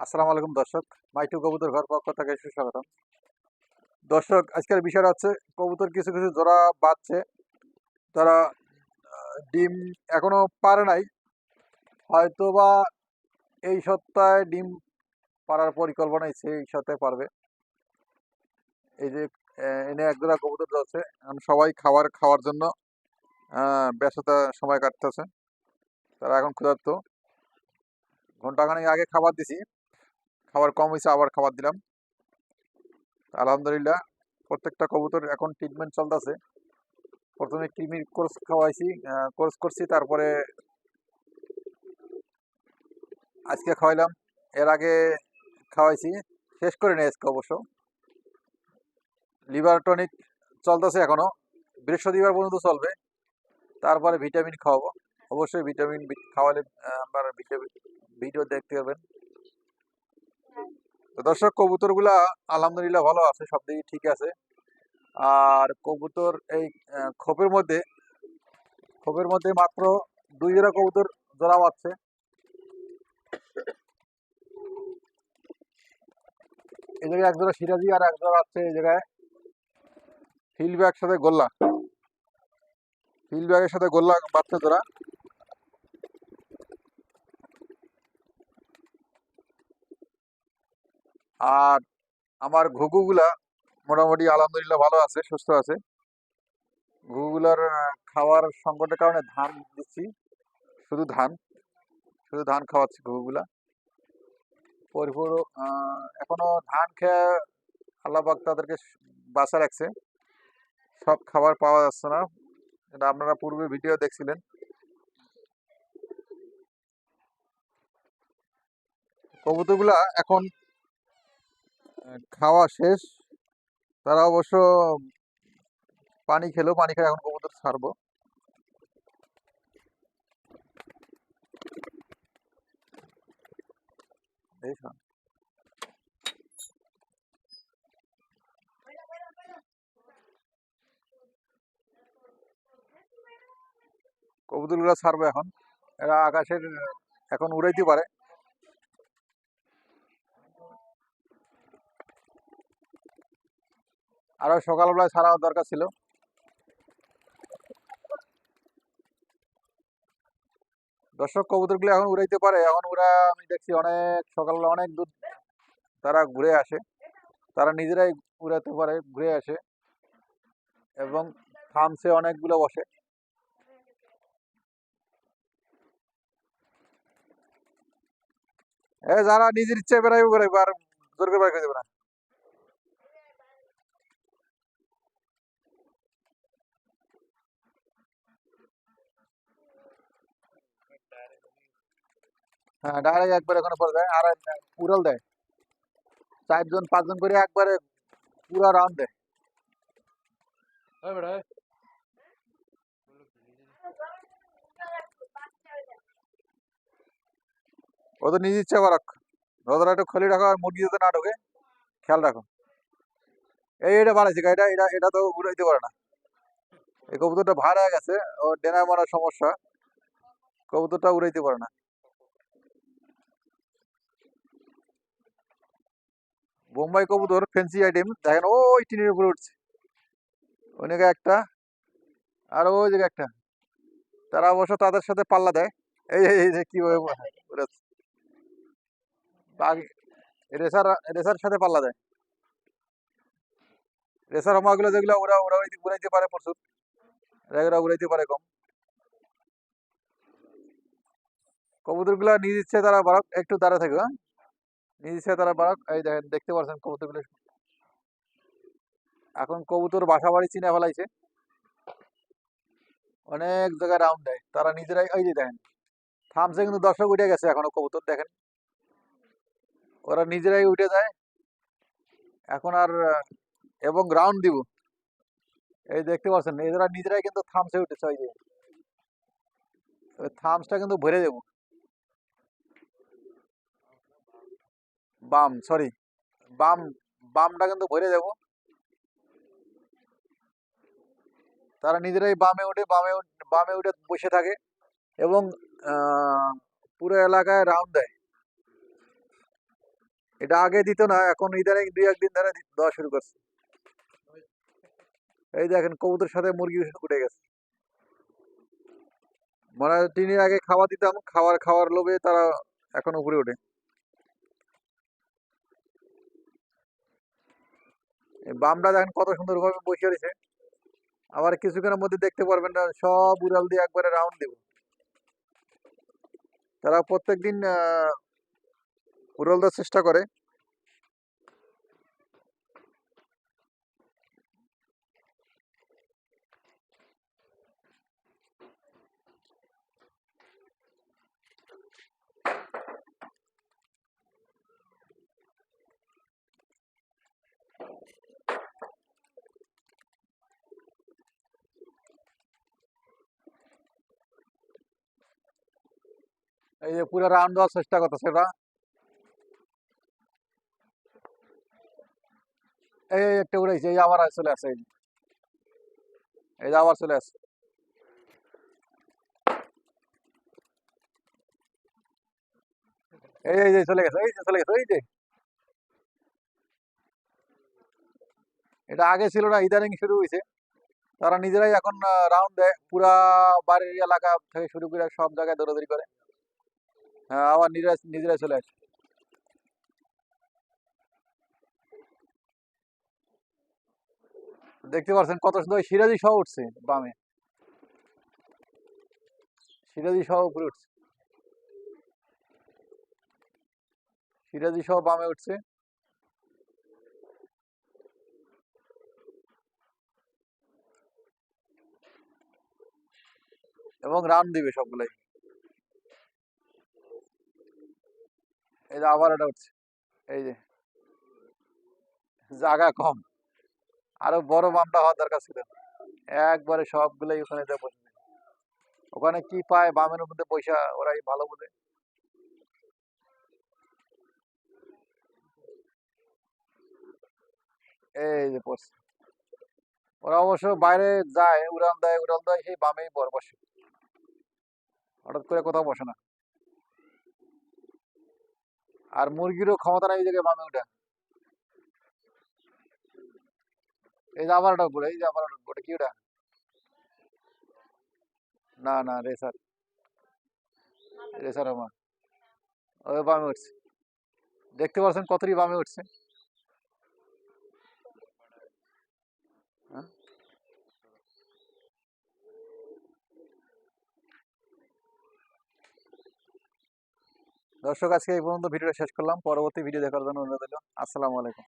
আসসালামু আলাইকুম দর্শক। মাইটু কবুতর ঘর পক্ষ থেকে সুস্বাগতম। দর্শক, আজকের বিষয়টা হচ্ছে, কবুতর কিছু কিছু জোড়া বাঁচছে তারা ডিম এখনও পারে নাই। হয়তো বা এই সপ্তাহে ডিম পারার পরিকল্পনা এই সপ্তাহে পারবে। এই যে এনে এক জোড়া কবুতর যাচ্ছে সবাই খাবার খাওয়ার জন্য ব্যস্ততা সময় কাটতেছে। তারা এখন ক্ষুধার্ত। ঘন্টাখানেক আগে খাবার দিছি। খাবার কম হয়েছে আবার খাবার দিলাম। আলহামদুলিল্লাহ, প্রত্যেকটা কবুতর এখন ট্রিটমেন্ট চলতেছে। প্রথমে কৃমির কোর্স খাওয়াইছি কোর্স করছি, তারপরে আজকে খাওয়াইলাম। এর আগে খাওয়াইছি, শেষ করে নিই আজকে অবশ্য। লিভার টনিক চলতেছে এখনও, বৃহস্পতিবার পর্যন্ত চলবে। তারপরে ভিটামিন খাওয়াবো। অবশ্যই ভিটামিন খাওয়ালে আপনার ভিটামিন ভিডিও দেখতে পাবেন তো দর্শক, কবুতরগুলা আলহামদুলিল্লাহ ভালো আছে, সব দিকে ঠিক আছে। আর কবুতর এই খোপের মধ্যে খোপের মধ্যে মাত্র দুই জোড়া কবুতর জোড়া পাচ্ছে এই জায়গায় এক জোড়া সিরাজি আর এক জোড়া আছে এই জায়গায় ফিল্ড ব্যাগ সাথে গোল্লা। ফিল ব্যাগের সাথে গোল্লা বাচ্চা জোড়া। আর আমার ঘুঘুগুলা মোটামুটি আলহামদুলিল্লাহ ভালো আছে সুস্থ আছে। ঘুঘুগুলার খাওয়ার সংকটের কারণে ধান দিচ্ছি শুধু ধান শুধু ধান খাওয়াচ্ছি ঘুঘুগুলা। পরিপূর্ণ আহ, এখনও ধান খেয়ে আল্লাহ পাক তাদেরকে স- বাঁচা রাখছে। সব খাবার পাওয়া যাচ্ছে না। এটা আপনারা পূর্বে ভিডিও দেখছিলেন। কবুতরগুলা এখন খাওয়া শেষ। তারা অবশ্য পানি খেলো পানি খেয়ে, এখন কবুতর ছাড়বো। কবুতরগুলো ছাড়বো এখন। এরা আকাশের, এখন উড়াইতে পারে। আরও সকালবেলায় ছাড়া দরকার ছিল। দর্শক, কবুতরগুলো এখন উড়াইতে পারে। এখন ওরা, আমি দেখছি, অনেক সকালবেলা অনেক দূর তারা ঘুরে আসে। তারা নিজেরাই উড়াতে পারে, ঘুরে আসে এবং থামসে অনেকগুলো বসে। এ, যারা নিজের ইচ্ছে বেড়াইবে বেড়াইবে, আর জোর করে করে দেবে না। হ্যাঁ ডাইরেক্ট একবার ওখানে পড়ে যায় আর উড়াল দেয়। চারজন পাঁচজন করে একবারে পুরা রাউন্ড দেয়। ও তো নিজের ইচ্ছা করক। রোদরা একটু খলি রাখো আর মুরগি যাতে না ঢোকে খেয়াল রাখো। এই এটা বানাইছে এটা এটা এটা তো উড়াইতে পারে না। এই কবুতরটা ভার হয়ে গেছে ও ডেনা মারার সমস্যা। কবুতরটা উড়াইতে পারে না। বোম্বাই কবুতর ফ্যান্সি আইটেম দেখেন ওই টিনের উপরে উঠছে। ওই একটা, আর ওই জায়গায় একটা। তারা অবশ্য তাদের সাথে পাল্লা দেয়। এই এই যে বাঘ, রেসার রেসার সাথে পাল্লা দেয়। রেসার হমাগুলো যেগুলো, ওরা ওরা উড়াইতে পারে প্রচুর। এরা উড়াইতে পারে কম। কবুতরগুলো নিজ ইচ্ছে তারা একটু দাঁড়া থাকে ইচ্ছে তারা বাড়ক এই দেখেন, দেখতে পাচ্ছেন কবুতরগুলো এখন কবুতর বাসা বাড়ি চিনে ফেলাইছে। অনেক জায়গায় রাউন্ড দেয়। তারা নিজেরাই, এই যে দেখেন থামসে কিন্তু দর্শক উঠে গেছে এখনও কবুতর দেখেন। ওরা নিজেরাই উঠে যায়। এখন আর, এবং রাউন্ড দিব। এই দেখতে পাচ্ছেন এরা নিজেরাই কিন্তু থামসে উঠেছে ওই যে। থামসটা কিন্তু ভরে দেবো। বাম সরি বাম, বামটা কিন্তু ভরে দেবো তারা নিজেরাই বামে উঠে, বামে বামে উঠে বসে থাকে এবং পুরো এলাকায় রাউন্ড দেয়। এটা আগে দিত না, এখন ইদানিং দুই একদিন ধরে দেওয়া শুরু করছে। এই দেখেন কবুতরের সাথে মুরগি উঠে গেছে। মানে টিনের আগে খাওয়া দিতাম খাওয়ার খাওয়ার লোভে তারা এখন উপরে ওঠে। বামটা দেখেন কত সুন্দর ভাবে বসে রয়েছে। আবার কিছুক্ষণের মধ্যে দেখতে পারবেন না সব উড়াল দিয়ে একবারে রাউন্ড দেব। তারা প্রত্যেকদিন আহ, উড়াল দেওয়ার চেষ্টা করে। এই যে পুরো রাউন্ড দেওয়ার চেষ্টা করতেছে এটা। এই একটা উড়াইছে, এই আবার চলে আসে, এই। আবার চলে আসে। এই এই যে চলে গেছে, এই যে চলে গেছে, এই যে। এটা আগে ছিল না, ইদানিং শুরু হয়েছে তারা নিজেরাই এখন রাউন্ড দেয় পুরা বাড়ির এলাকা থেকে শুরু করে সব জায়গায় দৌড়াদৌড়ি করে। হ্যাঁ আবার নিজেরা নিজেরাই চলে আসে। দেখতে পাচ্ছেন কত সুন্দর সিরাজি সহ উঠছে বামে। সিরাজি সহ উপরে উঠছে। সিরাজি সহ বামে উঠছে। এবং রান দিবে সবগুলাই। এই যে আবার এটা উঠছে এই যে। জায়গা কম। আরও বড় বামটা হওয়ার দরকার ছিল। একবারে সবগুলাই ওখানে বসে ওখানে কি পায় বামের মধ্যে পয়সা ওরাই ভালো বোঝে। এই যে পড়ছে। ওরা অবশ্য বাইরে যায়, উড়ান দেয় উড়ান দেয়, সেই বামেই বর বসে। হঠাৎ করে কোথাও বসে না। আর মুরগিরও ক্ষমতা নাই এই জায়গায় বামে উঠে। এই যে আবার ওটা ঘুরে এই যে আবার ওটা ওটা কি ওটা? না না, রেসার। রেসার আমার। ওই বামে উঠছে। দেখতে পাচ্ছেন কতটি বামে উঠছে? দর্শক আজকে এই পর্যন্ত ভিডিওটা শেষ করলাম। পরবর্তী ভিডিও দেখার জন্য অনুরোধ আসসালামু আলাইকুম।